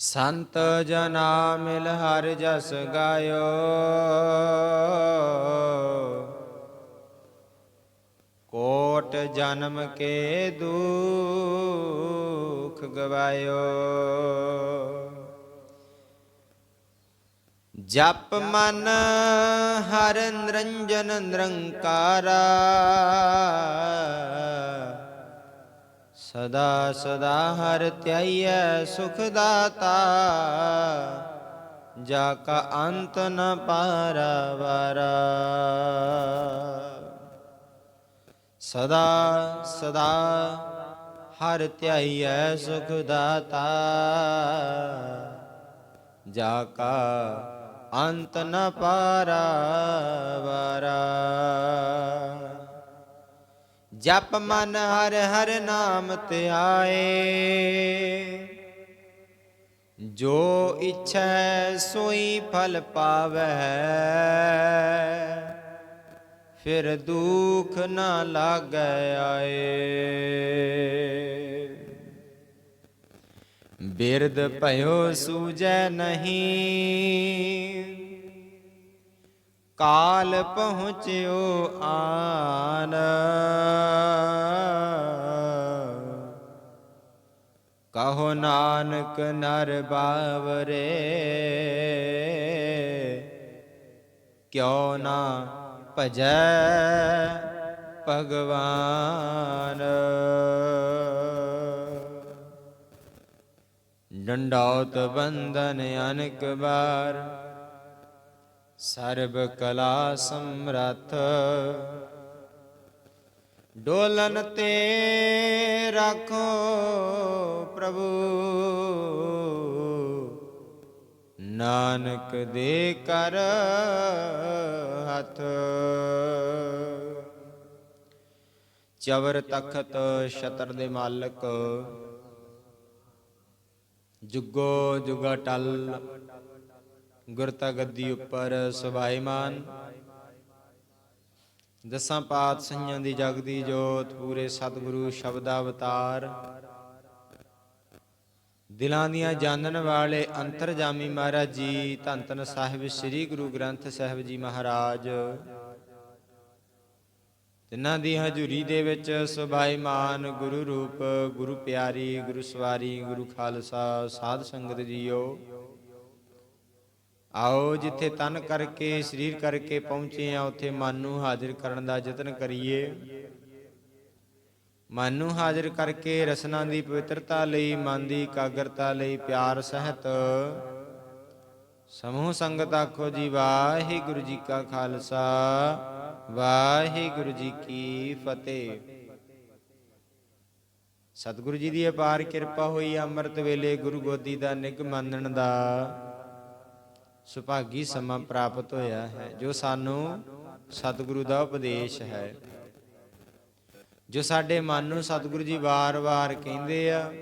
ਸੰਤ ਜਨਾ ਮਿਲ ਹਰ ਜਸ ਗਾਇਓ। ਕੋਟ ਜਨਮ ਕੇ ਦੁਖ ਗਵਾਇਓ। ਜਪ ਮਨ ਹਰ ਨਿਰੰਜਨ ਨਿਰੰਕਾਰਾ। ਸਦਾ ਸਦਾ ਹਰ ਧਿਆਈਐ ਸੁਖ ਦਾਤਾ ਜਾ ਕਾ ਅੰਤ ਨ ਪਾਰਵਾਰਾ। ਸਦਾ ਸਦਾ ਹਰ ਧਿਆਈਐ ਸੁਖ ਦਾਤਾ ਜਾ ਕਾ ਅੰਤ ਨ ਪਾਰਵਾਰਾ। ਜਪ ਮਨ ਹਰ ਹਰ ਨਾਮ ਧਿਆਏ ਜੋ ਇਛੈ ਸੋਈ ਫਲ ਪਾਵੈ, ਫਿਰ ਦੁਖ ਨਾ ਲਾਗੈ ਆਏ। ਬਿਰਦ ਭਇਓ ਸੂਜੈ ਨਹੀਂ ਕਾਲ ਪਹੁੰਚਿਓ ਆਨ। ਕਹੋ ਨਾਨਕ ਨਰ ਬਾਵਰੇ, ਕਿਉ ਨਾ ਭਜੈ ਭਗਵਾਨ। ਡੰਡਾਉਤ ਬੰਦਨ ਅਨਕ ਬਾਰ ਸਰਬ ਕਲਾ ਸਮਰਥ। ਡੋਲਨ ਤੇ ਰੱਖੋ ਪ੍ਰਭੂ। ਨਾਨਕ ਦੇ ਕਰ ਹੱਥ। ਚਵਰ ਤਖਤ ਛਤਰ ਦੇ ਮਾਲਕ। ਜੁਗੋ ਜੁਗਾ ਟਲ ਗੁਰਤਾ ਗੱਦੀ ਉੱਪਰ ਸੁਭਾਈਮਾਨ ਦਸਾਂ ਪਾਤਸ਼ਾਹਾਂ ਦੀ ਜਗਦੀ ਜੋਤ, ਪੂਰੇ ਸਤਿਗੁਰੂ ਸ਼ਬਦ ਅਵਤਾਰ। ਦਿਲਾਂ ਦੀਆਂ ਜਾਣਨ ਵਾਲੇ ਅੰਤਰਜਾਮੀ ਮਹਾਰਾਜ ਜੀ, ਧੰਨ ਧੰਨ ਸਾਹਿਬ ਸ੍ਰੀ ਗੁਰੂ ਗ੍ਰੰਥ ਸਾਹਿਬ ਜੀ ਮਹਾਰਾਜ। ਤਿੰਨਾਂ ਦੀ ਹਜ਼ੂਰੀ ਦੇ ਵਿੱਚ ਸੁਭਾਈਮਾਨ ਗੁਰੂ ਰੂਪ, ਗੁਰੂ ਪਿਆਰੀ, ਗੁਰੂ ਸਵਾਰੀ, ਗੁਰੂ ਖਾਲਸਾ, ਸਾਧ ਸੰਗਤ ਜੀਓ। ਆਓ ਜਿੱਥੇ ਤਨ ਕਰਕੇ, ਸਰੀਰ ਕਰਕੇ ਪਹੁੰਚੇ ਆ, ਉੱਥੇ ਮਨ ਨੂੰ ਹਾਜ਼ਰ ਕਰਨ ਦਾ ਯਤਨ ਕਰੀਏ। ਮਨ ਨੂੰ ਹਾਜ਼ਰ ਕਰਕੇ ਰਸਨਾ ਦੀ ਪਵਿੱਤਰਤਾ ਲਈ, ਮਨ ਦੀ ਇਕਾਗਰਤਾ ਲਈ ਪਿਆਰ ਸਹਿਤ ਸਮੂਹ ਸੰਗਤ ਆਖੋ ਜੀ, ਵਾਹਿਗੁਰੂ ਜੀ ਕਾ ਖਾਲਸਾ, ਵਾਹਿਗੁਰੂ ਜੀ ਕੀ ਫਤਿਹ। ਸਤਿਗੁਰੂ ਜੀ ਦੀ ਅਪਾਰ ਕਿਰਪਾ ਹੋਈ, ਅੰਮ੍ਰਿਤ ਵੇਲੇ ਗੁਰੂ ਗੋਦੀ ਦਾ ਨਿਗ ਮੰਨਣ ਦਾ। ਸੁਭਾਗੀ ਸਮਾਂ ਪ੍ਰਾਪਤ ਹੋਇਆ ਹੈ, ਜੋ ਸਾਨੂੰ ਸਤਿਗੁਰੂ ਦਾ ਉਪਦੇਸ਼ ਹੈ। ਜੋ ਸਾਡੇ ਮਨ ਨੂੰ ਸਤਿਗੁਰੂ ਜੀ ਵਾਰ-ਵਾਰ ਕਹਿੰਦੇ ਆ,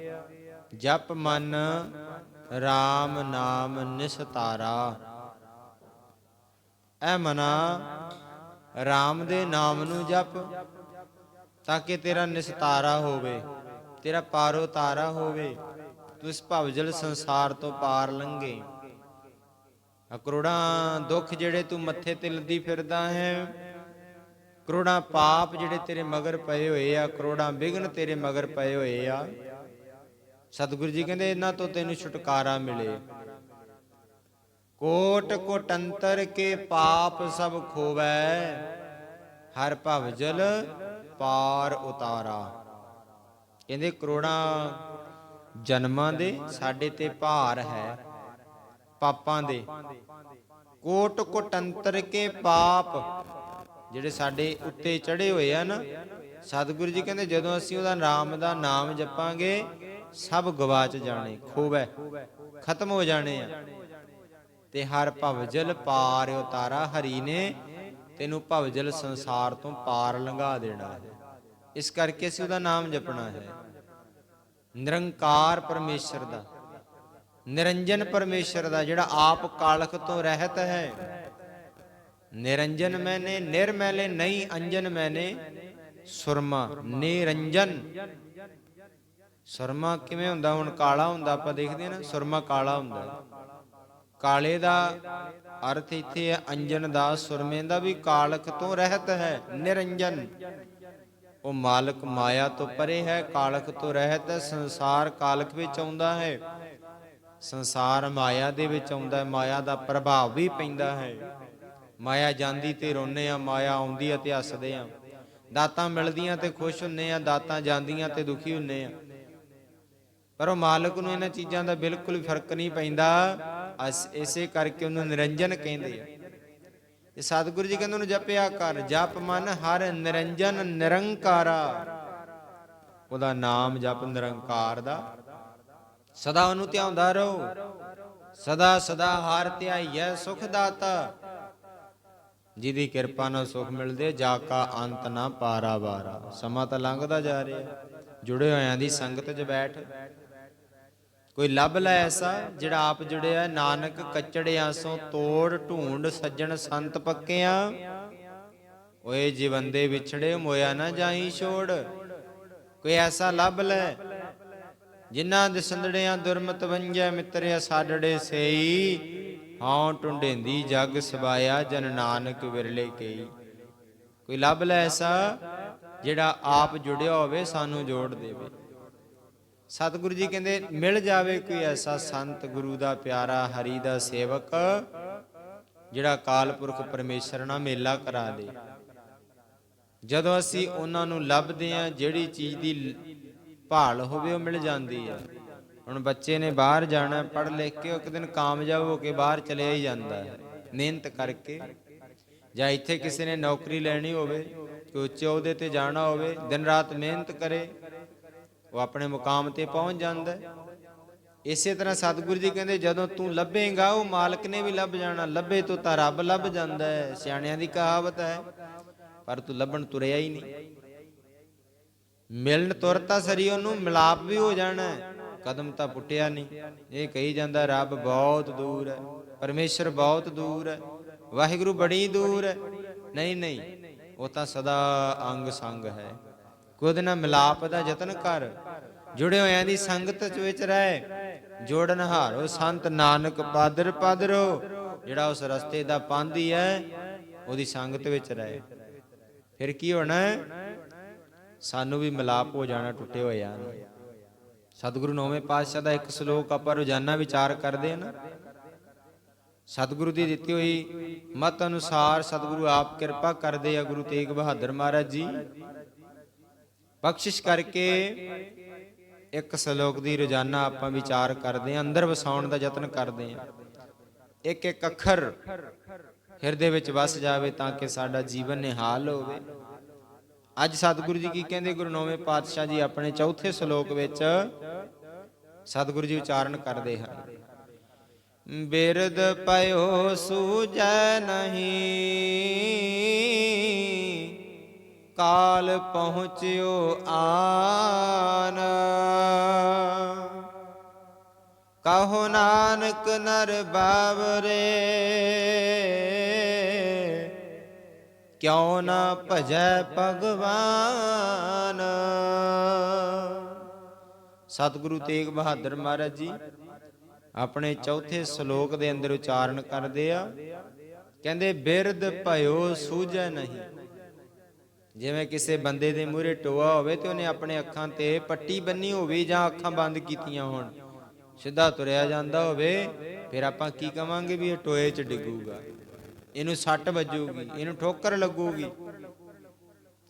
ਜਪ ਮਨ RAM ਨਾਮ ਨਿਸਤਾਰਾ। ਐ ਮਨਾ RAM ਦੇ ਨਾਮ ਨੂੰ ਜਪ ਤਾਂ ਕਿ ਤੇਰਾ ਨਿਸਤਾਰਾ ਹੋਵੇ, ਤੇਰਾ ਪਾਰੋ ਤਾਰਾ ਹੋਵੇ, ਤੂੰ ਇਸ ਭਵਜਲ ਸੰਸਾਰ ਤੋਂ ਪਾਰ ਲੰਘੇ। ਆ ਕਰੋੜਾਂ ਦੁੱਖ ਜਿਹੜੇ ਤੂੰ ਮੱਥੇ ਤੇ ਲੱਦੀ ਫਿਰਦਾ ਹੈ। ਕਰੋੜਾਂ ਪਾਪ ਜਿਹੜੇ ਤੇਰੇ ਮਗਰ ਪਏ ਹੋਏ ਆ, ਕਰੋੜਾਂ ਵਿਗਨ ਤੇਰੇ ਮਗਰ ਪਏ ਹੋਏ ਆ। ਸਤਿਗੁਰੂ ਜੀ ਕਹਿੰਦੇ, ਇਹਨਾਂ ਤੋਂ ਤੈਨੂੰ ਛੁਟਕਾਰਾ ਮਿਲੇ। ਕੋਟ ਕੋਟੰਤਰ ਕੇ ਪਾਪ ਸਭ ਖੋਵੈ, ਹਰ ਭਵਜਲ ਪਾਰ ਉਤਾਰਾ। ਕਹਿੰਦੇ, ਕਰੋੜਾਂ ਜਨਮਾਂ ਦੇ ਸਾਡੇ ਤੇ ਭਾਰ ਹੈ। ਪਾਪਾਂ ਦੇ। ਕੋਟ ਕੋਟੰਤਰ ਕੇ ਪਾਪ। ਜਿਹੜੇ ਸਾਡੇ ਉੱਤੇ ਚੜੇ ਹੋਏ ਆ ਸਤਿਗੁਰੂ ਜੀ ਕਹਿੰਦੇ, ਜਦੋਂ ਅਸੀਂ ਉਹਦਾ ਨਾਮ ਦਾ ਨਾਮ ਜਪਾਂਗੇ, ਸਭ ਗਵਾਚ ਜਾਣੇ, ਖੋਵੈ, ਖਤਮ ਹੋ ਜਾਣੇ ਆ। ਤੇ ਹਰ ਭਵਜਲ ਪਾਰ ਉਤਾਰਾ ਹਰੀ ਨੇ, ਤੈਨੂੰ ਭਵਜਲ ਸੰਸਾਰ ਤੋਂ ਪਾਰ ਲੰਘਾ ਦੇਣਾ ਹੈ। ਇਸ ਕਰਕੇ ਅਸੀਂ ਉਹਦਾ ਨਾਮ ਜਪਣਾ ਹੈ। ਨਿਰੰਕਾਰ ਪਰਮੇਸ਼ਰ ਦਾ। ਨਿਰੰਜਨ ਪਰਮੇਸ਼ਰ ਦਾ ਜਿਹੜਾ ਆਪ ਕਾਲਖ ਤੋਂ ਰਹਿਤ ਹੈ। ਨਿਰੰਜਨ ਮੈਨੇ ਨਿਰਮੈਲੇ ਨਹੀਂ, ਅੰਜਨ ਮੈਨੇ, ਸੁਰਮਾ, ਨਿਰੰਜਨ। ਸੁਰਮਾ ਕਿਵੇਂ ਹੁੰਦਾ? ਹੁਣ ਕਾਲਾ ਹੁੰਦਾ, ਆਪਾਂ ਦੇਖਦੇ ਨਾ, ਸੁਰਮਾ ਕਾਲਾ ਹੁੰਦਾ। ਕਾਲੇ ਦਾ ਅਰਥ ਇੱਥੇ ਹੈ, ਅੰਜਨ ਦਾ, ਸੁਰਮੇ ਦਾ ਵੀ ਕਾਲਕ ਤੋਂ ਰਹਿਤ ਹੈ, ਨਿਰੰਜਨ। ਉਹ ਮਾਲਕ ਮਾਇਆ ਤੋਂ ਪਰੇ ਹੈ ਕਾਲਕ ਤੋਂ ਰਹਿਤ ਹੈ, ਸੰਸਾਰ ਕਾਲਕ ਵਿੱਚ ਆਉਂਦਾ ਹੈ। ਸੰਸਾਰ ਮਾਇਆ ਦੇ ਵਿੱਚ ਆਉਂਦਾ ਹੈ, ਮਾਇਆ ਦਾ ਪ੍ਰਭਾਵ ਵੀ ਪੈਂਦਾ ਹੈ। ਮਾਇਆ ਜਾਂਦੀ ਤੇ ਰੋਨੇ ਆ ਮਾਇਆ ਆਉਂਦੀ ਆ ਤੇ ਹੱਸਦੇ ਆ ਦਾਤਾਂ ਮਿਲਦੀਆਂ ਤੇ ਖੁਸ਼ ਹੁੰਨੇ ਆ ਦਾਤਾਂ ਜਾਂਦੀਆਂ ਤੇ ਦੁਖੀ ਹੁੰਨੇ ਆ ਪਰ ਉਹ ਮਾਲਕ ਨੂੰ ਇਹਨਾਂ ਚੀਜ਼ਾਂ ਦਾ ਬਿਲਕੁਲ ਫ਼ਰਕ ਨਹੀਂ ਪੈਂਦਾ। ਅਸ- ਇਸੇ ਕਰਕੇ ਉਹਨੂੰ ਨਿਰੰਜਨ ਕਹਿੰਦੇ ਆ। ਇਹ ਸਤਿਗੁਰੂ ਜੀ ਕਹਿੰਦੇ ਉਹਨੂੰ ਜਪਿਆ ਕਰ, ਜਪ ਮਨ ਹਰ ਨਿਰੰਜਨ ਨਿਰੰਕਾਰਾ। ਉਹਦਾ ਨਾਮ ਜਪ ਨਿਰੰਕਾਰ ਦਾ। ਸਦਾ ਉਹਨੂੰ ਧਿਆਉਂਦਾ ਰਹੋ। ਸਦਾ ਸਦਾ ਹਰ ਧਿਆਈਐ, ਸੁਖ ਦਾਤਾ। ਜਿਹਦੀ ਕਿਰਪਾ ਨਾਲ ਸੁਖ ਮਿਲਦੇ, ਜਾ ਕਾ ਅੰਤ ਨਾ ਪਾਰਾ ਵਾਰਾ ਸਮਾਂ ਤਾਂ ਲੰਘਦਾ ਜਾ ਰਿਹਾ। ਜੁੜੇ ਹੋਇਆਂ ਦੀ ਸੰਗਤ 'ਚ ਬੈਠ। ਕੋਈ ਲੱਭ ਲੈ ਐਸਾ ਜਿਹੜਾ ਆਪ ਜੁੜਿਆ, ਨਾਨਕ ਕੱਚੜਿਆਂ ਸੋ ਤੋੜ, ਢੂੰਡ ਸੱਜਣ ਸੰਤ ਪੱਕਿਆਂ। ਓਏ ਜੀਵੰਦੇ ਵਿਛੜੇ, ਮੋਇਆ ਨਾ ਜਾਈ ਛੋੜ। ਕੋਈ ਐਸਾ ਲੱਭ ਲੈ ਜਿਨ੍ਹਾਂ ਦੇ ਸੰਦੜਿਆਂ ਦੁਰਮਤ ਵੰਜੈ ਮਿੱਤਰਿਆ ਸਾਡੜੇ ਸੇਈ, ਹਉ ਟੁੰਡੇਂਦੀ ਜਗ ਸਬਾਇਆ ਜਨ ਨਾਨਕ ਵਿਰਲੇ ਕਈ। ਕੋਈ ਲੱਭ ਲੈ ਐਸਾ ਜਿਹੜਾ ਆਪ ਜੁੜਿਆ ਹੋਵੇ, ਸਾਨੂੰ ਜੋੜ ਦੇਵੇ। ਸਤਿਗੁਰੂ ਜੀ ਕਹਿੰਦੇ, ਮਿਲ ਜਾਵੇ ਕੋਈ ਐਸਾ ਸੰਤ ਗੁਰੂ ਦਾ ਪਿਆਰਾ, ਹਰੀ ਦਾ ਸੇਵਕ, ਜਿਹੜਾ ਕਾਲ ਪੁਰਖ ਪਰਮੇਸ਼ਰ ਨਾਲ ਮੇਲਾ ਕਰਾ ਦੇ। ਜਦੋਂ ਅਸੀਂ ਉਹਨਾਂ ਨੂੰ ਲੱਭਦੇ ਹਾਂ, ਜਿਹੜੀ ਚੀਜ਼ ਦੀ ਭਾਲ ਹੋਵੇ ਉਹ ਮਿਲ ਜਾਂਦੀ ਹੈ। ਹੁਣ ਬੱਚੇ ਨੇ ਬਾਹਰ ਜਾਣਾ, ਪੜ੍ਹ ਲਿਖ ਕੇ ਉਹ ਇੱਕ ਦਿਨ ਕਾਮਯਾਬ ਹੋ ਕੇ ਬਾਹਰ ਚਲੇ ਹੀ ਜਾਂਦਾ ਹੈ, ਮਿਹਨਤ ਕਰਕੇ। ਜਾਂ ਇੱਥੇ ਕਿਸੇ ਨੇ ਨੌਕਰੀ ਲੈਣੀ ਹੋਵੇ, ਕੋਈ ਉੱਚੇ ਅਹੁਦੇ ਤੇ ਜਾਣਾ ਹੋਵੇ, ਦਿਨ ਰਾਤ ਮਿਹਨਤ ਕਰੇ, ਉਹ ਆਪਣੇ ਮੁਕਾਮ ਤੇ ਪਹੁੰਚ ਜਾਂਦਾ ਇਸੇ ਤਰ੍ਹਾਂ ਸਤਿਗੁਰੂ ਜੀ ਕਹਿੰਦੇ, ਜਦੋਂ ਤੂੰ ਲੱਭੇਗਾ, ਉਹ ਮਾਲਕ ਨੇ ਵੀ ਲੱਭ ਜਾਣਾ, ਲੱਭੇ ਤੋਂ ਤਾਂ ਰੱਬ ਲੱਭ ਜਾਂਦਾ ਹੈ, ਸਿਆਣਿਆਂ ਦੀ ਕਹਾਵਤ ਹੈ, ਪਰ ਤੂੰ ਲੱਭਣ ਤੁਰਿਆ ਹੀ ਨਹੀਂ। ਮਿਲਣ ਤੁਰਤਾ ਸਰੀ ਉਹਨੂੰ, ਮਿਲਾਪ ਵੀ ਹੋ ਜਾਣਾ ਕਦਮ ਤਾਂ ਪੁੱਟਿਆ ਨਹੀਂ। ਇਹ ਕਹੀ ਜਾਂਦਾ, ਰੱਬ ਬਹੁਤ ਦੂਰ ਹੈ, ਪਰਮੇਸ਼ਰ ਬਹੁਤ ਦੂਰ ਹੈ, ਵਾਹਿਗੁਰੂ ਬੜੀ ਦੂਰ ਹੈ। ਨਹੀਂ ਨਹੀਂ, ਉਹ ਤਾਂ ਸਦਾ ਅੰਗ ਸੰਗ ਹੈ। ਕੋਈ ਉਹਦੇ ਮਿਲਾਪ ਦਾ ਯਤਨ ਕਰ। ਜੁੜੇ ਹੋਇਆਂ ਦੀ ਸੰਗਤ ਚ ਵਿੱਚ ਰਹਿ। ਜੋੜਨ ਹਾਰੋ, ਸੰਤ ਨਾਨਕ ਪਾਦਰ ਪਾਦਰੋ, ਜਿਹੜਾ ਉਸ ਰਸਤੇ ਦਾ ਪਾਂਦੀ ਹੈ ਉਹਦੀ ਸੰਗਤ ਵਿੱਚ ਰਹੇ। ਫਿਰ ਕੀ ਹੋਣਾ ਸਾਨੂੰ ਵੀ ਮਿਲਾਪ ਹੋ ਜਾਣਾ, ਟੁੱਟੇ ਹੋਏ ਨੂੰ ਸਤਿਗੁਰੂ ਨੌਵੇਂ ਪਾਤਸ਼ਾਹ ਦਾ ਇੱਕ ਸ਼ਲੋਕ ਆਪਾਂ ਰੋਜ਼ਾਨਾ ਵਿਚਾਰ ਕਰਦੇ ਹਾਂ ਨਾ। ਸਤਿਗੁਰੂ ਦੀ ਦਿੱਤੀ ਹੋਈ ਮਤ ਅਨੁਸਾਰ ਸਤਿਗੁਰੂ ਆਪ ਕਿਰਪਾ ਕਰਦੇ ਆ ਗੁਰੂ ਤੇਗ ਬਹਾਦਰ ਮਹਾਰਾਜ ਜੀ। ਬਖਸ਼ਿਸ਼ ਕਰਕੇ ਇੱਕ ਸ਼ਲੋਕ ਦੀ ਰੋਜ਼ਾਨਾ ਆਪਾਂ ਵਿਚਾਰ ਕਰਦੇ ਹਾਂ, ਅੰਦਰ ਵਸਾਉਣ ਦਾ ਯਤਨ ਕਰਦੇ ਹਾਂ। ਇੱਕ ਇੱਕ ਅੱਖਰ ਹਿਰਦੇ ਵਿੱਚ ਵਸ ਜਾਵੇ ਤਾਂ ਕਿ ਸਾਡਾ ਜੀਵਨ ਨਿਹਾਲ ਹੋਵੇ। ਅੱਜ ਸਤਿਗੁਰੂ ਜੀ ਕੀ ਕਹਿੰਦੇ, ਗੁਰੂ ਨੌਵੇਂ ਪਾਤਸ਼ਾਹ ਜੀ ਆਪਣੇ ਚੌਥੇ ਸ਼ਲੋਕ ਵਿੱਚ ਸਤਿਗੁਰੂ ਜੀ ਉਚਾਰਨ ਕਰਦੇ ਹਨ। ਬਿਰਦ ਪਇਓ ਸੂਜੈ ਨਹੀਂ, ਕਾਲ ਪਹੁੰਚਿਓ ਆਨ। ਕਹੋ ਨਾਨਕ ਨਰ ਬਾਵਰੇ ਕਿਉ ਨਾ ਭਜੈ ਭਗਵਾਨ? ਸਤਿਗੁਰੂ ਤੇਗ ਬਹਾਦਰ ਮਹਾਰਾਜ ਜੀ ਆਪਣੇ ਚੌਥੇ ਸ਼ਲੋਕ ਦੇ ਅੰਦਰ ਉਚਾਰਨ ਕਰਦੇ ਆ। ਕਹਿੰਦੇ, ਬਿਰਧ ਭਇਓ ਸੂਝੈ ਨਹੀਂ। ਜਿਵੇਂ ਕਿਸੇ ਬੰਦੇ ਦੇ ਮੂਹਰੇ ਟੋਆ ਹੋਵੇ ਤੇ ਉਹਨੇ ਆਪਣੇ ਅੱਖਾਂ ਤੇ ਪੱਟੀ ਬੰਨੀ ਹੋਵੇ ਜਾਂ ਅੱਖਾਂ ਬੰਦ ਕੀਤੀਆਂ ਹੋਣ। ਸਿੱਧਾ ਤੁਰਿਆ ਜਾਂਦਾ ਹੋਵੇ, ਫਿਰ ਆਪਾਂ ਕੀ ਕਵਾਂਗੇ ਵੀ ਇਹ ਟੋਏ 'ਚ ਡਿੱਗੂਗਾ। ਇਹਨੂੰ ਸੱਟ ਵੱਜੂਗੀ, ਇਹਨੂੰ ਠੋਕਰ ਲੱਗੂਗੀ।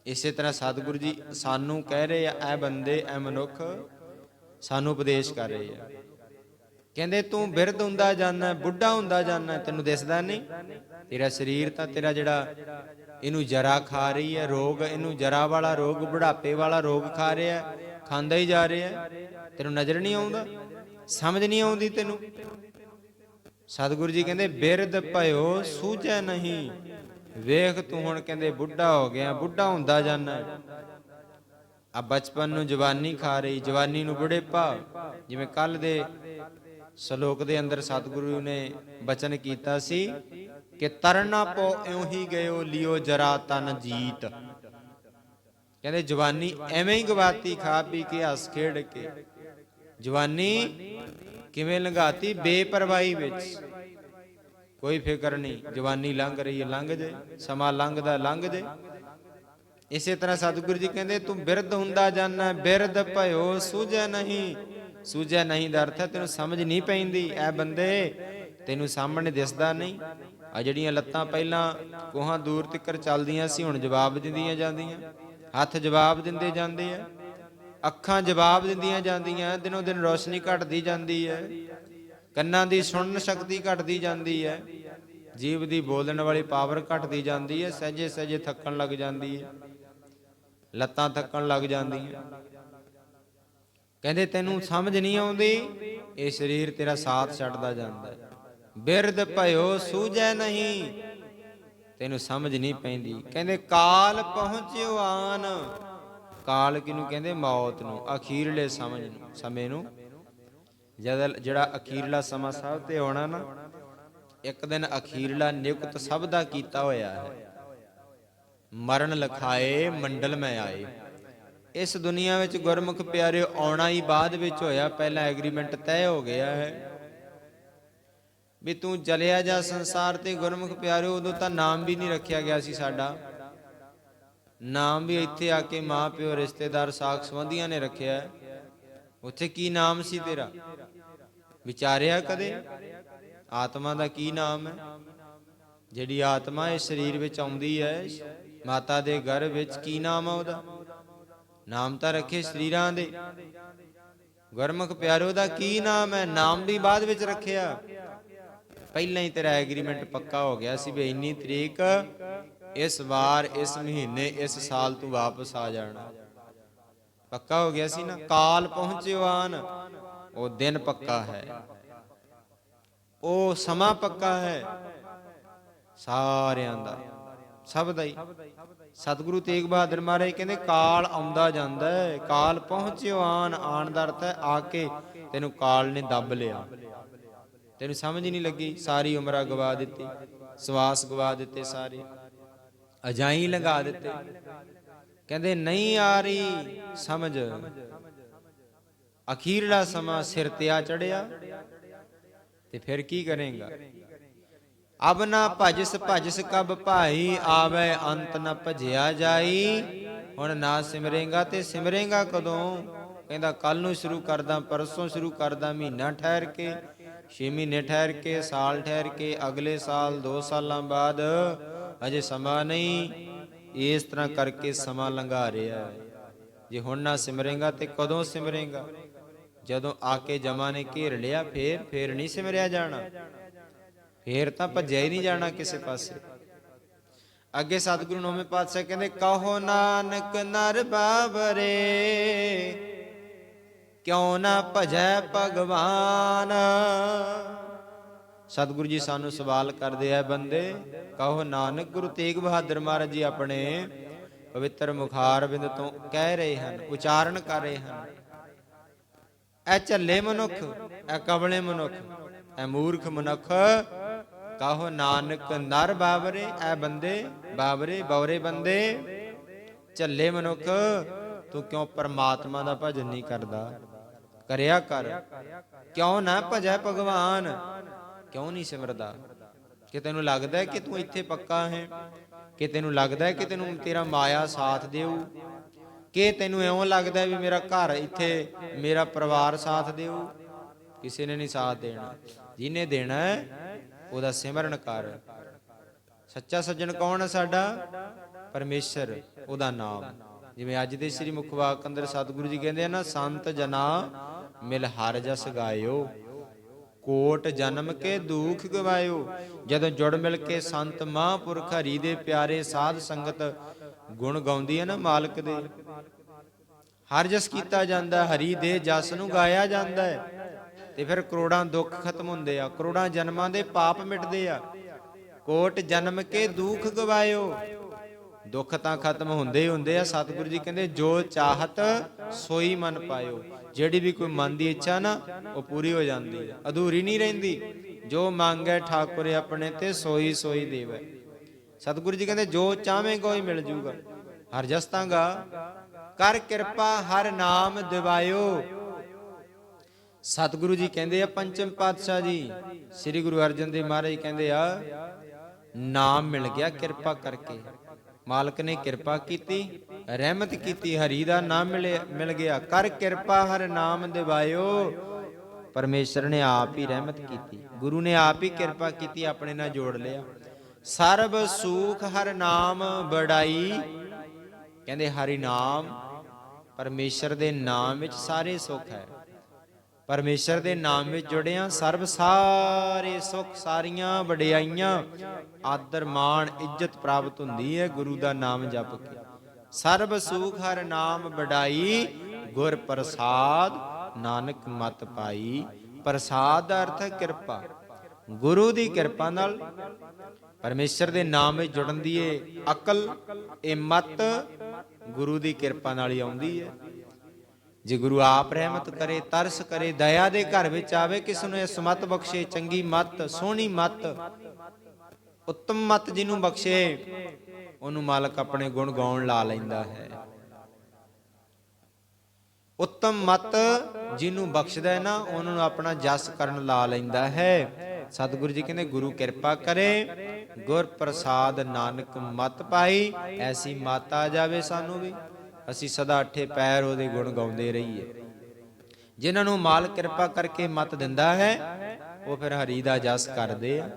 ਇਸੇ ਤਰ੍ਹਾਂ ਸਤਿਗੁਰੂ ਜੀ ਸਾਨੂੰ ਕਹਿ ਰਹੇ ਆ, ਐ ਬੰਦੇ, ਐ ਮਨੁੱਖ ਸਾਨੂੰ ਉਪਦੇਸ਼ ਕਰ ਰਹੇ ਆ। ਕਹਿੰਦੇ, ਤੂੰ ਬਿਰਧ ਹੁੰਦਾ ਜਾਂਦਾ, ਬੁੱਢਾ ਹੁੰਦਾ ਜਾਂਦਾ, ਤੈਨੂੰ ਦਿਸਦਾ ਨਹੀਂ। ਤੇਰਾ ਸਰੀਰ ਤਾਂ ਤੇਰਾ ਜਿਹੜਾ ਇਹਨੂੰ ਜਰਾ ਖਾ ਰਹੀ ਹੈ ਰੋਗ, ਇਹਨੂੰ ਜਰਾ ਵਾਲਾ ਰੋਗ, ਬੁਢਾਪੇ ਵਾਲਾ ਰੋਗ ਖਾ ਰਿਹਾ ਖਾਂਦਾ ਹੀ ਜਾ ਰਿਹਾ ਤੈਨੂੰ ਨਜ਼ਰ ਨਹੀਂ ਆਉਂਦਾ, ਸਮਝ ਨਹੀਂ ਆਉਂਦੀ ਤੈਨੂੰ। ਸਤਿਗੁਰੂ ਜੀ ਕਹਿੰਦੇ, ਬਿਰਧ ਭਇਓ, ਸੂਝੈ ਨਹੀਂ। ਵੇਖ ਤੂੰ ਹੁਣ ਕਹਿੰਦੇ, ਬੁੱਢਾ ਹੋ ਗਿਆ, ਬੁੱਢਾ ਹੁੰਦਾ ਜਾਂਦਾ। ਆ ਬਚਪਨ ਨੂੰ ਜਵਾਨੀ ਖਾ ਰਹੀ, ਜਵਾਨੀ ਨੂੰ ਬੁਢੇਪਾ। ਜਿਵੇਂ ਕੱਲ ਦੇ ਸ਼ਲੋਕ ਦੇ ਅੰਦਰ ਸਤਿਗੁਰੂ ਨੇ ਬਚਨ ਕੀਤਾ ਸੀ ਕਿ, ਤਰਨਾ ਪੋ ਇਉਂ ਹੀ ਗਇਓ, ਲਿਓ ਜਰਾ ਤਨ ਜੀਤ। ਕਹਿੰਦੇ, ਜਵਾਨੀ ਐਵੇਂ ਹੀ ਗਵਾਤੀ ਖਾ ਪੀ ਕੇ ਹੱਸ ਖੇਡ ਕੇ। ਜਵਾਨੀ ਕਿਵੇਂ ਲੰਘਾਤੀ? ਬੇਪਰਵਾਹੀ ਵਿੱਚ। ਕੋਈ ਫਿਕਰ ਨਹੀਂ, ਜਵਾਨੀ ਲੰਘ ਰਹੀ ਹੈ, ਲੰਘ ਜੇ, ਸਮਾਂ ਲੰਘਦਾ, ਲੰਘ ਜੇ। ਇਸੇ ਤਰ੍ਹਾਂ ਸਤਿਗੁਰੂ ਜੀ ਕਹਿੰਦੇ, ਤੂੰ ਬਿਰਧ ਹੁੰਦਾ ਜਾਣਾ ਬਿਰਧ ਭਇਓ, ਸੂਝੈ ਨਹੀਂ। ਸੂਝੈ ਨਹੀਂ ਦਾ ਅਰਥ ਹੈ, ਤੈਨੂੰ ਸਮਝ ਨਹੀਂ ਪੈਂਦੀ, ਐ ਬੰਦੇ, ਤੈਨੂੰ ਸਾਹਮਣੇ ਦਿਸਦਾ ਨਹੀਂ। ਆ ਜਿਹੜੀਆਂ ਲੱਤਾਂ ਪਹਿਲਾਂ ਕੋਹਾਂ ਦੂਰ ਤੱਕ ਚੱਲਦੀਆਂ ਸੀ, ਹੁਣ ਜਵਾਬ ਦਿੰਦੀਆਂ ਜਾਂਦੀਆਂ। ਹੱਥ ਜਵਾਬ ਦਿੰਦੇ ਜਾਂਦੇ ਆ। ਅੱਖਾਂ ਜਵਾਬ ਦਿੰਦੀਆਂ ਜਾਂਦੀਆਂ, ਦਿਨੋ ਦਿਨ ਰੋਸ਼ਨੀ ਘਟਦੀ ਜਾਂਦੀ ਹੈ। ਕੰਨਾਂ ਦੀ ਸੁਣਨ ਸ਼ਕਤੀ ਘਟਦੀ ਜਾਂਦੀ ਹੈ। ਜੀਵ ਦੀ ਬੋਲਣ ਵਾਲੀ ਪਾਵਰ ਘਟਦੀ ਜਾਂਦੀ ਹੈ। ਸਹਜੇ ਸਹਜੇ ਥੱਕਣ ਲੱਗ ਜਾਂਦੀ ਹੈ। ਲੱਤਾਂ ਥੱਕਣ ਲੱਗ ਜਾਂਦੀਆਂ। ਕਹਿੰਦੇ, ਤੈਨੂੰ ਸਮਝ ਨਹੀਂ ਆਉਂਦੀ? ਇਹ ਸਰੀਰ ਤੇਰਾ ਸਾਥ ਛੱਡਦਾ ਜਾਂਦਾ ਹੈ। ਬਿਰਧ ਭਇਓ, ਸੂਝੈ ਨਹੀਂ। ਤੈਨੂੰ ਸਮਝ ਨਹੀਂ ਪੈਂਦੀ। ਕਹਿੰਦੇ, ਕਾਲ ਪਹੁੰਚਿਓ ਆਨ। ਕਾਲ ਕਿਨੂੰ ਕਹਿੰਦੇ ਮੌਤ ਨੂੰ, ਅਖੀਰਲੇ ਸਮਝ ਨੂੰ, ਸਮੇਂ ਨੂੰ। ਜਦ ਜਿਹੜਾ ਅਖੀਰਲਾ ਸਮਾਂ ਸਭ ਤੇ ਆਉਣਾ ਨਾ, ਇੱਕ ਦਿਨ ਅਖੀਰਲਾ ਨਿਯੁਕਤ ਸਭ ਦਾ ਕੀਤਾ ਹੋਇਆ ਹੈ। ਮਰਨ ਲਖਾਏ, ਮੰਡਲ ਮੈਂ ਆਏ। ਇਸ ਦੁਨੀਆ ਵਿੱਚ ਗੁਰਮੁਖ ਪਿਆਰੇ ਆਉਣਾ ਹੀ ਬਾਅਦ ਵਿੱਚ ਹੋਇਆ, ਪਹਿਲਾਂ ਐਗਰੀਮੈਂਟ ਤੈਅ ਹੋ ਗਿਆ ਹੈ। ਵੀ ਤੂੰ ਚਲਿਆ ਜਾ ਸੰਸਾਰ ਤੇ ਗੁਰਮੁਖ ਪਿਆਰਿਓ, ਉਦੋਂ ਤਾਂ ਨਾਮ ਵੀ ਨਹੀਂ ਰੱਖਿਆ ਗਿਆ ਸੀ ਸਾਡਾ। ਨਾਮ ਵੀ ਇੱਥੇ ਆ ਕੇ ਮਾਂ ਪਿਓ ਰਿਸ਼ਤੇਦਾਰ ਸਾਖ ਸੰਬੰਧੀਆਂ ਨੇ ਰੱਖਿਆ ਉੱਥੇ ਕੀ ਨਾਮ ਸੀ ਤੇਰਾ? ਵਿਚਾਰਿਆ ਕਦੇ? ਆਤਮਾ ਦਾ ਕੀ ਨਾਮ ਹੈ? ਜਿਹੜੀ ਆਤਮਾ ਇਸ ਸਰੀਰ ਵਿੱਚ ਆਉਂਦੀ ਹੈ, ਮਾਤਾ ਦੇ ਗਰਭ ਵਿੱਚ ਕੀ ਨਾਮ ਆ ਉਹਦਾ? ਨਾਮ ਤਾਂ ਰੱਖੇ ਸਰੀਰਾਂ ਦੇ। ਗੁਰਮੁਖ ਪਿਆਰੋ ਦਾ ਕੀ ਨਾਮ ਹੈ? ਨਾਮ ਵੀ ਬਾਅਦ ਵਿੱਚ ਰੱਖਿਆ। ਪਹਿਲਾਂ ਹੀ ਤੇਰਾ ਐਗਰੀਮੈਂਟ ਪੱਕਾ ਹੋ ਗਿਆ ਸੀ ਵੀ ਇੰਨੀ ਤਰੀਕ ਇਸ ਵਾਰ, ਇਸ ਮਹੀਨੇ, ਇਸ ਸਾਲ ਤੂੰ ਵਾਪਸ ਆ ਜਾਣਾ। ਪੱਕਾ ਹੋ ਗਿਆ ਸੀ ਨਾ? ਕਾਲ ਪਹੁੰਚਿਓ ਆਨ ਉਹ ਦਿਨ ਪੱਕਾ ਹੈ। ਉਹ ਸਮਾਂ ਪੱਕਾ ਹੈ। ਸਾਰਿਆਂ ਦਾ। ਸਭ ਦਾ ਹੀ। ਸਤਿਗੁਰੂ ਤੇਗ ਬਹਾਦਰ ਮਹਾਰਾਜ ਕਹਿੰਦੇ, ਕਾਲ ਆਉਂਦਾ ਜਾਂਦਾ ਹੈ। ਕਾਲ ਪਹੁੰਚਿਓ ਆਨ ਆਣ। ਦਾ ਅਰਥ ਹੈ ਆ ਕੇ ਤੈਨੂੰ ਕਾਲ ਨੇ ਦੱਬ ਲਿਆ। ਤੈਨੂੰ ਸਮਝ ਹੀ ਨਹੀਂ ਲੱਗੀ। ਸਾਰੀ ਉਮਰਾਂ ਗਵਾ ਦਿੱਤੀ। ਸਵਾਸ ਗਵਾ ਦਿੱਤੇ ਸਾਰੇ। ਅਜਾਈ ਲੰਘਾ ਦਿੱਤੇ। ਕਹਿੰਦੇ, ਨਹੀਂ ਆ ਰਹੀ ਸਮਝ। ਅਖੀਰਲਾ ਸਮਾਂ ਸਿਰ ਤੇ ਆ ਚੜਿਆ ਤੇ ਫਿਰ ਕੀ ਕਰੇਗਾ? ਅਬ ਨਾ ਭਜਸ ਭਜਸ ਕਬ ਭਾਈ, ਆਵੇ ਅੰਤ ਨ ਭਜਿਆ ਜਾਈ। ਹੁਣ ਨਾ ਸਿਮਰੇਗਾ ਤੇ ਸਿਮਰੇਗਾ ਕਦੋਂ? ਕਹਿੰਦਾ ਕੱਲ ਨੂੰ ਸ਼ੁਰੂ ਕਰਦਾ, ਪਰਸੋਂ ਸ਼ੁਰੂ ਕਰਦਾ ਮਹੀਨਾ ਠਹਿਰ ਕੇ। 6 ਮਹੀਨੇ ਠਹਿਰ ਕੇ, ਸਾਲ ਠਹਿਰ ਕੇ, ਅਗਲੇ ਸਾਲ 2 ਸਾਲਾਂ ਬਾਅਦ ਅਜੇ ਸਮਾਂ ਨਹੀਂ। ਇਸ ਤਰ੍ਹਾਂ ਕਰਕੇ ਸਮਾਂ ਲੰਘਾ ਰਿਹਾ ਹੈ। ਜੇ ਹੁਣ ਨਾ ਸਿਮਰੇਗਾ ਤੇ ਕਦੋਂ ਸਿਮਰੇਗਾ? ਜਦੋਂ ਆ ਕੇ ਜਮਾ ਨੇ ਘੇਰ ਲਿਆ, ਫੇਰ ਫੇਰ ਨਹੀਂ ਸਿਮਰਿਆ ਜਾਣਾ। ਫੇਰ ਤਾਂ ਭੱਜਿਆ ਹੀ ਨਹੀਂ ਜਾਣਾ ਕਿਸੇ ਪਾਸੇ। ਅੱਗੇ ਸਤਿਗੁਰੂ ਨੌਵੇਂ ਪਾਤਸ਼ਾਹ ਕਹਿੰਦੇ, ਕਹੋ ਨਾਨਕ ਨਰ ਬਾਬਰੇ, ਕਿਉ ਨਾ ਭਜੈ ਭਗਵਾਨ? ਸਤਿਗੁਰੂ ਜੀ ਸਾਨੂੰ ਸਵਾਲ ਕਰਦੇ ਆ, ਬੰਦੇ, ਕਹੋ ਨਾਨਕ ਗੁਰੂ ਤੇਗ ਬਹਾਦਰ ਮਹਾਰਾਜ ਜੀ ਆਪਣੇ ਪਵਿੱਤਰ ਮੁਖਾਰ ਬਿੰਦ ਤੋਂ ਕਹਿ ਰਹੇ ਹਨ, ਉਚਾਰਨ ਕਰ ਰਹੇ ਹਨ। ਐ ਝੱਲੇ ਮਨੁੱਖ ਐ ਕਬਲੇ ਮਨੁੱਖ ਐ ਮੂਰਖ ਮਨੁੱਖ, ਕਹੋ ਨਾਨਕ ਨਰ ਬਾਬਰੇ ਐ ਬੰਦੇ ਬਾਬਰੇ, ਬੌਰੇ ਬੰਦੇ, ਝੱਲੇ ਮਨੁੱਖ, ਤੂੰ ਕਿਉਂ ਪਰਮਾਤਮਾ ਦਾ ਭਜਨ ਨਹੀਂ ਕਰਦਾ? ਕਰਿਆ ਕਰ। ਕਿਉਂ ਨਾ ਭਜੈ ਭਗਵਾਨ? ਕਿਉਂ ਨਹੀਂ ਸਿਮਰਦਾ? ਕਿ ਤੈਨੂੰ ਲੱਗਦਾ ਹੈ ਕਿ ਤੂੰ ਇੱਥੇ ਪੱਕਾ ਹੈ? ਕਿ ਤੈਨੂੰ ਲੱਗਦਾ ਹੈ ਕਿ ਤੈਨੂੰ ਤੇਰਾ ਮਾਇਆ ਸਾਥ ਦੇਊ? ਕਿ ਤੈਨੂੰ ਐਉਂ ਲੱਗਦਾ ਵੀ ਮੇਰਾ ਘਰ ਇੱਥੇ ਮੇਰਾ ਪਰਿਵਾਰ ਸਾਥ ਦੇਊ? ਕਿਸੇ ਨੇ ਨਹੀਂ ਸਾਥ ਦੇਣਾ। ਜਿਹਨੇ ਦੇਣਾ ਉਹਦਾ ਸਿਮਰਨ ਕਰ। ਸੱਚਾ ਸੱਜਣ ਕੌਣ ਹੈ ਸਾਡਾ? ਪਰਮੇਸ਼ਰ, ਉਹਦਾ ਨਾਮ। ਜਿਵੇਂ ਅੱਜ ਦੇ ਸ੍ਰੀ ਮੁਖਵਾਕ ਅੰਦਰ ਸਤਿਗੁਰੂ ਜੀ ਕਹਿੰਦੇ ਆ ਨਾ, ਸੰਤ ਜਨਾ ਮਿਲ ਹਰ ਜਸ ਗਾਇਓ। ਕੋਟ ਜਨਮ ਕੇ ਦੁਖ ਗਵਾਇਓ। ਜਦੋਂ ਜੁੜ ਮਿਲ ਕੇ ਸੰਤ ਮਹਾਂਪੁਰਖ ਹਰੀ ਦੇ ਪਿਆਰੇ ਸਾਧ ਸੰਗਤ ਗੁਣ ਗਾਉਂਦੀ ਹੈ ਨਾ ਮਾਲਕ ਦੇ। ਹਰ ਜਸ ਕੀਤਾ ਜਾਂਦਾ, ਹਰੀ ਦੇ ਜਸ ਨੂੰ ਗਾਇਆ ਜਾਂਦਾ ਹੈ। ਤੇ ਫਿਰ ਕਰੋੜਾਂ ਦੁੱਖ ਖਤਮ ਹੁੰਦੇ ਆ, ਕਰੋੜਾਂ ਜਨਮਾਂ ਦੇ ਪਾਪ ਮਿਟਦੇ ਆ। ਕੋਟ ਜਨਮ ਕੇ ਦੁੱਖ ਗਵਾਇਓ। ਦੁੱਖ ਤਾਂ ਖਤਮ ਹੁੰਦੇ ਹੀ ਹੁੰਦੇ ਆ। ਸਤਿਗੁਰੂ ਜੀ ਕਹਿੰਦੇ, ਜੋ ਚਾਹਤ ਸੋਈ ਮਨ ਪਾਇਓ। ਜਿਹੜੀ ਵੀ ਕੋਈ ਮਨ ਦੀ ਇੱਛਾ ਨਾ, ਉਹ ਪੂਰੀ ਹੋ ਜਾਂਦੀ ਹੈ ਅਧੂਰੀ ਨਹੀਂ ਰਹਿੰਦੀ। ਜੋ ਮੰਗੈ ਠਾਕੁਰ ਆਪਣੇ ਤੇ, ਸੋਈ ਸੋਈ ਦੇਵੈ। ਸਤਿਗੁਰੂ ਜੀ ਕਹਿੰਦੇ, ਜੋ ਚਾਹਵੇਂਗਾ ਹੀ ਮਿਲ ਜੂਗਾ। ਹਰ ਜਸਤਾਂਗਾ। ਕਰ ਕਿਰਪਾ, ਹਰ ਨਾਮ ਦਿਵਾਇਓ। ਸਤਿਗੁਰੂ ਜੀ ਕਹਿੰਦੇ ਆ, ਪੰਚਮ ਪਾਤਸ਼ਾਹ ਜੀ, ਸ੍ਰੀ ਗੁਰੂ ਅਰਜਨ ਦੇਵ ਮਹਾਰਾਜ ਕਹਿੰਦੇ ਆ, ਨਾਮ ਮਿਲ ਗਿਆ ਕਿਰਪਾ ਕਰਕੇ। ਮਾਲਕ ਨੇ ਕਿਰਪਾ ਕੀਤੀ, ਰਹਿਮਤ ਕੀਤੀ, ਹਰੀ ਦਾ ਨਾਮ ਮਿਲਿਆ ਮਿਲ ਗਿਆ। ਕਰ ਕਿਰਪਾ ਹਰ ਨਾਮ ਦਿਵਾਇਓ। ਪਰਮੇਸ਼ਰ ਨੇ ਆਪ ਹੀ ਰਹਿਮਤ ਕੀਤੀ। ਗੁਰੂ ਨੇ ਆਪ ਹੀ ਕਿਰਪਾ ਕੀਤੀ, ਆਪਣੇ ਨਾਲ ਜੋੜ ਲਿਆ। ਸਰਬ ਸੂਖ ਹਰ ਨਾਮ ਬੜਾਈ ਕਹਿੰਦੇ ਹਰੀ ਨਾਮ, ਪਰਮੇਸ਼ਰ ਦੇ ਨਾਮ ਵਿੱਚ ਸਾਰੇ ਸੁੱਖ ਹੈ। ਪਰਮੇਸ਼ਰ ਦੇ ਨਾਮ ਵਿੱਚ ਜੁੜਿਆ, ਸਰਬ ਸਾਰੇ ਸੁੱਖ ਸਾਰੀਆਂ ਵਡਿਆਈਆਂ, ਆਦਰ ਮਾਣ, ਇੱਜ਼ਤ ਪ੍ਰਾਪਤ ਹੁੰਦੀ ਹੈ, ਗੁਰੂ ਦਾ ਨਾਮ ਜਪ ਕੇ। ਸਰਬ ਸੁਖ ਹਰ ਨਾਮ ਵਡਾਈ, ਗੁਰ ਪ੍ਰਸਾਦ ਨਾਨਕ ਮਤ ਪਾਈ। ਪ੍ਰਸਾਦ ਦਾ ਅਰਥ ਹੈ ਕਿਰਪਾ। ਗੁਰੂ ਦੀ ਕਿਰਪਾ ਨਾਲ ਪਰਮੇਸ਼ਰ ਦੇ ਨਾਮ ਵਿੱਚ ਜੁੜਨ ਦੀ ਇਹ ਅਕਲ, ਇਹ ਮਤ ਗੁਰੂ ਦੀ ਕਿਰਪਾ ਨਾਲ ਹੀ ਆਉਂਦੀ ਹੈ। ਜੇ ਗੁਰੂ ਆਪ ਰਹਿਮਤ ਕਰੇ, ਤਰਸ ਕਰੇ, ਦਇਆ ਦੇ ਘਰ ਵਿੱਚ ਆਵੇ, ਕਿਸ ਨੂੰ ਇਸ ਮਤ ਬਖਸ਼ੇ? ਚੰਗੀ ਮਤ, ਸੋਹਣੀ ਮਤ। ਉੱਤਮ ਮਤ ਜਿਹਨੂੰ ਬਖਸ਼ੇ, ਉਹਨੂੰ ਮਾਲਕ ਆਪਣੇ ਗੁਣ ਗਾਉਣ ਲਾ ਲੈਂਦਾ ਹੈ। ਉੱਤਮ ਮਤ ਜਿਹਨੂੰ ਬਖਸ਼ਦਾ ਹੈ ਨਾ, ਉਹਨਾਂ ਨੂੰ ਆਪਣਾ ਜਸ ਕਰਨ ਲਾ ਲੈਂਦਾ ਹੈ। ਸਤਿਗੁਰੂ ਜੀ ਕਹਿੰਦੇ, ਗੁਰੂ ਕਿਰਪਾ ਕਰੇ ਗੁਰ ਪ੍ਰਸਾਦ ਨਾਨਕ ਮਤ ਪਾਈ, ਐਸੀ ਮਤ ਆ ਜਾਵੇ ਸਾਨੂੰ ਵੀ। ਅਸੀਂ ਸਦਾ ਅੱਠੇ ਪੈਰ ਉਹਦੇ ਗੁਣ ਗਾਉਂਦੇ ਰਹੀਏ। ਜਿਨ੍ਹਾਂ ਨੂੰ ਮਾਲ ਕਿਰਪਾ ਕਰਕੇ ਮਤ ਦਿੰਦਾ ਹੈ, ਉਹ ਫਿਰ ਹਰੀ ਦਾ ਜਸ ਕਰਦੇ ਆ,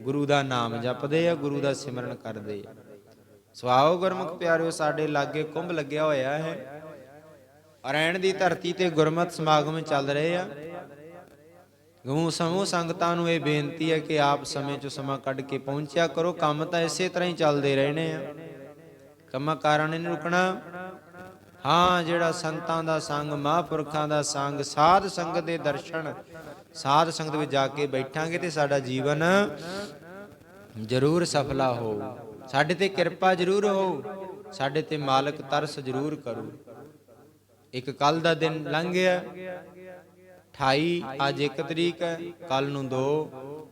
ਗੁਰੂ ਦਾ ਨਾਮ ਜਪਦੇ ਆ, ਗੁਰੂ ਦਾ ਸਿਮਰਨ ਕਰਦੇ ਆ। ਸਵਾਓ ਗੁਰਮੁਖ ਪਿਆਰਿਓ, ਸਾਡੇ ਲਾਗੇ ਕੁੰਭ ਲੱਗਿਆ ਹੋਇਆ ਹੈ। ਅਰੈਣ ਦੀ ਧਰਤੀ ਤੇ ਗੁਰਮਤ ਸਮਾਗਮ ਚੱਲ ਰਹੇ ਆ। ਗਊ ਸਮੂਹ ਸੰਗਤਾਂ ਨੂੰ ਇਹ ਬੇਨਤੀ ਹੈ ਕਿ ਆਪ ਸਮੇਂ ਚ ਸਮਾਂ ਕੱਢ ਕੇ ਪਹੁੰਚਿਆ ਕਰੋ। ਕੰਮ ਤਾਂ ਇਸੇ ਤਰ੍ਹਾਂ ਹੀ ਚੱਲਦੇ ਰਹਿਣੇ ਆ। ਕੰਮਾਂ ਕਾਰਾਂ ਨੇ ਰੁਕਣਾ। ਹਾਂ, ਜਿਹੜਾ ਸੰਤਾਂ ਦਾ ਸੰਗ, ਮਹਾਂਪੁਰਖਾਂ ਦਾ ਸੰਗ, ਸਾਧ ਸੰਗਤ ਦੇ ਦਰਸ਼ਨ, ਸਾਧ ਸੰਗਤ ਵਿੱਚ ਜਾ ਕੇ ਬੈਠਾਂਗੇ ਤੇ ਸਾਡਾ ਜੀਵਨ ਜ਼ਰੂਰ ਸਫਲਾ ਹੋਊ। ਸਾਡੇ ਤੇ ਕਿਰਪਾ ਜ਼ਰੂਰ ਹੋਊ, ਸਾਡੇ ਤੇ ਮਾਲਕ ਤਰਸ ਜ਼ਰੂਰ ਕਰੂ। ਇੱਕ ਕੱਲ ਦਾ ਦਿਨ ਲੰਘ ਗਿਆ 28 ਅੱਜ 1 ਤਰੀਕ ਹੈ ਕੱਲ ਨੂੰ 2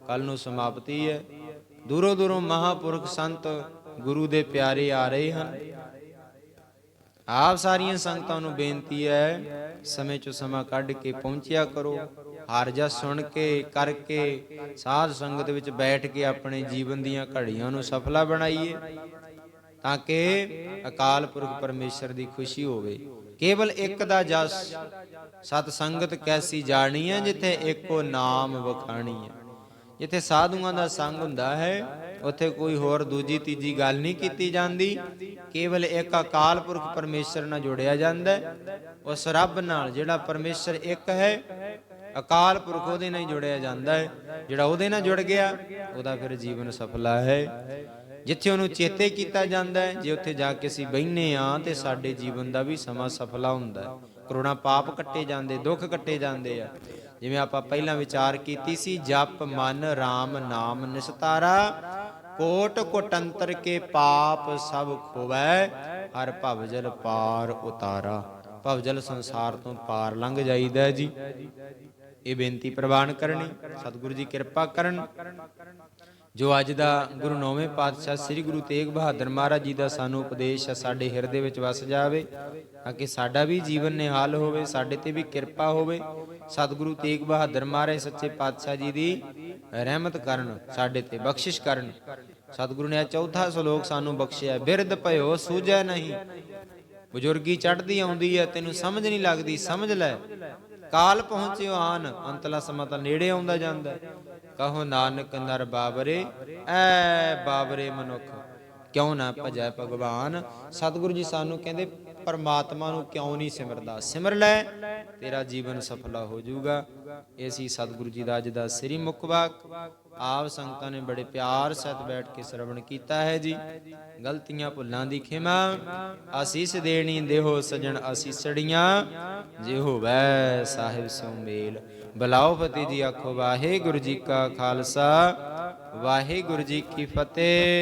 ਕੱਲ ਨੂੰ ਸਮਾਪਤੀ ਹੈ। ਦੂਰੋਂ ਦੂਰੋਂ ਮਹਾਪੁਰਖ ਸੰਤ ਗੁਰੂ ਦੇ ਪਿਆਰੇ ਆ ਰਹੇ ਹਨ। ਆਪ ਸਾਰੀਆਂ ਸੰਗਤਾਂ ਨੂੰ ਬੇਨਤੀ ਹੈ, ਸਮੇਂ ਚੋਂ ਸਮਾਂ ਕੱਢ ਕੇ ਪਹੁੰਚਿਆ ਕਰੋ। ਹਰ ਜਾ ਸੁਣ ਕੇ ਕਰਕੇ ਸਾਧ ਸੰਗਤ ਵਿੱਚ ਬੈਠ ਕੇ ਆਪਣੇ ਜੀਵਨ ਦੀਆਂ ਘੜੀਆਂ ਨੂੰ ਸਫਲਾ ਬਣਾਈਏ, ਤਾਂ ਕਿ ਅਕਾਲ ਪੁਰਖ ਪਰਮੇਸ਼ਰ ਦੀ ਖੁਸ਼ੀ ਹੋਵੇ। ਕੇਵਲ ਇੱਕ ਦਾ ਜਸ, ਸਤ ਸੰਗਤ ਕੈਸੀ ਜਾਣੀ ਹੈ ਜਿੱਥੇ ਇੱਕੋ ਨਾਮ ਵਖਾਣੀ ਹੈ। ਜਿੱਥੇ ਸਾਧੂਆਂ ਦਾ ਸੰਗ ਹੁੰਦਾ ਹੈ ਉੱਥੇ ਕੋਈ ਹੋਰ ਦੂਜੀ, ਤੀਜੀ ਗੱਲ ਨਹੀਂ ਕੀਤੀ ਜਾਂਦੀ। ਕੇਵਲ ਇੱਕ ਅਕਾਲ ਪੁਰਖ ਪਰਮੇਸ਼ਰ ਨਾਲ ਜੁੜਿਆ ਜਾਂਦਾ ਹੈ। ਉਸ ਰੱਬ ਨਾਲ ਜਿਹੜਾ ਪਰਮੇਸ਼ਰ ਇੱਕ ਹੈ, ਅਕਾਲ ਪੁਰਖ ਉਹਦੇ ਨਾਲ ਹੀ ਜੁੜਿਆ ਜਾਂਦਾ ਹੈ। ਜਿਹੜਾ ਉਹਦੇ ਨਾਲ ਜੁੜ ਗਿਆ, ਉਹਦਾ ਫਿਰ ਜੀਵਨ ਸਫਲਾ ਹੈ। ਜਿੱਥੇ ਉਹਨੂੰ ਚੇਤੇ ਕੀਤਾ ਜਾਂਦਾ ਹੈ, ਜੇ ਉੱਥੇ ਜਾ ਕੇ ਅਸੀਂ ਬੈਠਨੇ ਆ ਤੇ ਸਾਡੇ ਜੀਵਨ ਦਾ ਵੀ ਸਮਾਂ ਸਫਲਾ ਹੁੰਦਾ ਹੈ। ਕਰੋਨਾ ਪਾਪ ਕੱਟੇ ਜਾਂਦੇ, ਦੁੱਖ ਕੱਟੇ ਜਾਂਦੇ ਆ। ਜਿਵੇਂ ਆਪਾਂ ਪਹਿਲਾਂ ਵਿਚਾਰ ਕੀਤੀ ਸੀ, ਜਪ ਮਨ RAM ਨਾਮ ਨਿਸਤਾਰਾ ਕੋਟ ਕੋਟੰਤਰ ਕੇ ਪਾਪ ਸਭ ਖੋਵੈ, ਹਰ ਭਵਜਲ ਪਾਰ ਉਤਾਰਾ। ਭਵਜਲ ਸੰਸਾਰ ਤੋਂ ਪਾਰ ਲੰਘ ਜਾਈਦਾ ਜੀ। ਇਹ ਬੇਨਤੀ ਪ੍ਰਵਾਨ ਕਰਨੀ, ਸਤਿਗੁਰੂ ਜੀ ਕਿਰਪਾ ਕਰਨ। ਜੋ ਅੱਜ ਦਾ ਗੁਰੂ ਨੌਵੇਂ ਪਾਤਸ਼ਾਹ ਸ੍ਰੀ ਗੁਰੂ ਤੇਗ ਬਹਾਦਰ ਮਹਾਰਾਜ ਜੀ ਦਾ ਸਾਨੂੰ ਉਪਦੇਸ਼ ਹੈ ਸਾਡੇ ਹਿਰਦੇ ਵਿੱਚ ਵਸ ਜਾਵੇ, ਤਾਂ ਕਿ ਸਾਡਾ ਵੀ ਜੀਵਨ ਨਿਹਾਲ ਹੋਵੇ, ਸਾਡੇ ਤੇ ਵੀ ਕਿਰਪਾ ਹੋਵੇ। ਸਤਿਗੁਰੂ ਤੇਗ ਬਹਾਦਰ ਮਹਾਰਾਜ ਸੱਚੇ ਪਾਤਸ਼ਾਹ ਜੀ ਦੀ ਰਹਿਮਤ ਕਰਨ, ਸਾਡੇ ਤੇ ਬਖਸ਼ਿਸ਼ ਕਰਨ। ਸਤਿਗੁਰੂ ਨੇ ਚੌਥਾ ਸ਼ਲੋਕ ਸਾਨੂੰ ਬਖਸ਼ਿਆ, ਬਿਰਧ ਭਇਓ, ਸੂਝੈ ਨਹੀਂ। ਬਜ਼ੁਰਗੀ ਚੜਦੀ ਆਉਂਦੀ ਹੈ, ਤੈਨੂੰ ਸਮਝ ਨਹੀਂ ਲੱਗਦੀ, ਸਮਝ ਲੈ। ਕਾਲ ਪਹੁੰਚਿਓ ਆਨ, ਅੰਤਲਾ ਸਮਾਂ ਤਾਂ ਨੇੜੇ ਆਉਂਦਾ ਜਾਂਦਾ। ਕਹੋ ਨਾਨਕ ਨਰ ਬਾਬਰੇ, ਐ ਬਾਬਰੇ ਮਨੁੱਖ, ਕਿਉਂ ਨਾ ਭਜੈ ਭਗਵਾਨ? ਸਤਿਗੁਰੂ ਜੀ ਸਾਨੂੰ ਕਹਿੰਦੇ ਪਰਮਾਤਮਾ ਨੂੰ ਕਿਉਂ ਨਹੀਂ ਸਿਮਰਦਾ? ਸਿਮਰ ਲੈ, ਤੇਰਾ ਜੀਵਨ ਸਫਲਾ ਹੋ ਜਾਊਗਾ। ਇਹ ਸੀ ਸਤਿਗੁਰੂ ਜੀ ਦਾ ਅੱਜ ਦਾ ਸ੍ਰੀ ਮੁਖਵਾਕ ਆਪ ਸੰਗਤਾਂ ਨੇ ਬੜੇ ਪਿਆਰ ਸਹਿਤ ਬੈਠ ਕੇ ਸ਼ਰਵਣ ਕੀਤਾ ਹੈ ਜੀ। ਗਲਤੀਆਂ ਭੁੱਲਾਂ ਦੀ ਖਿਮਾ ਆਸੀਸ ਦੇਣੀ ਦੇਹੋ ਸਜਣ ਆਸੀਸੜੀਆਂ ਜੇ ਹੋਵੇ ਸਾਹਿਬ ਸਿਉ ਮੇਲ। ਬਲਾਓ ਫਤਿਹ ਜੀ ਆਖੋ, ਵਾਹਿਗੁਰੂ ਜੀ ਕਾ ਖਾਲਸਾ, ਵਾਹਿਗੁਰੂ ਜੀ ਕੀ ਫਤਿਹ।